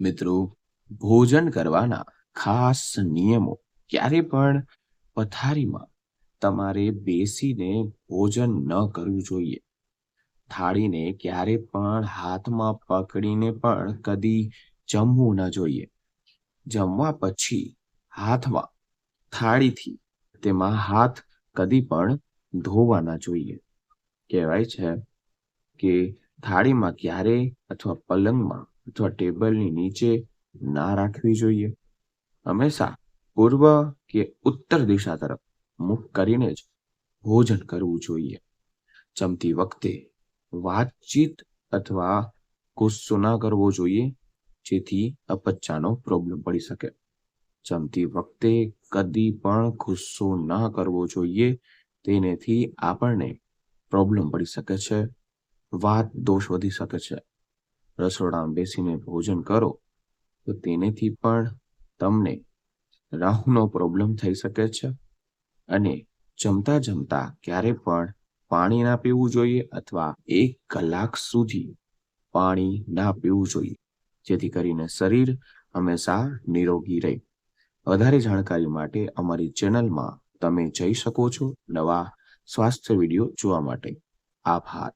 મિત્રો, ભોજન કરવાના ખાસ નિયમો ક્યારે પણ પથારીમાં તમારે બેસીને ભોજન ન કરવું જોઈએ. થાળીને ક્યારે પણ હાથમાં પકડીને પણ કદી જમવું ન જોઈએ. જમવા પછી હાથમાં થાળીથી તેમાં હાથ કદી પણ ધોવા ના જોઈએ. કહેવાય છે કે થાળીમાં ક્યારે અથવા પલંગમાં અથવા ટેબલની નીચે ના રાખવી જોઈએ. હંમેશા પૂર્વ કે ઉત્તર દિશા તરફ મુખ કરીને જ ભોજન કરવું જોઈએ. જમતી વખતે વાતચીત અથવા ગુસ્સો ના કરવો જોઈએ, જેથી અપચાનો પ્રોબ્લેમ પડી શકે. જમતી વખતે કદી પણ ગુસ્સો ના કરવો જોઈએ, તેનેથી આપણને પ્રોબ્લેમ પડી શકે છે વાત દોષ વધી શકે છે. રસોડામાં બેસીને ભોજન કરો, તો તેનેથી પણ તમને રાહુનો પ્રોબ્લેમ થઈ શકે છે અને જમતા જમતા ક્યારે પણ પાણી ના પીવું જોઈએ અથવા એક કલાક સુધી પાણી ના પીવું જોઈએ. જેથી કરીને શરીર હંમેશા નિરોગી રહે. વધારે જાણકારી માટે અમારી ચેનલમાં તમે જઈ શકો છો નવા સ્વાસ્થ્ય વીડિયો જોવા માટે. આભાર.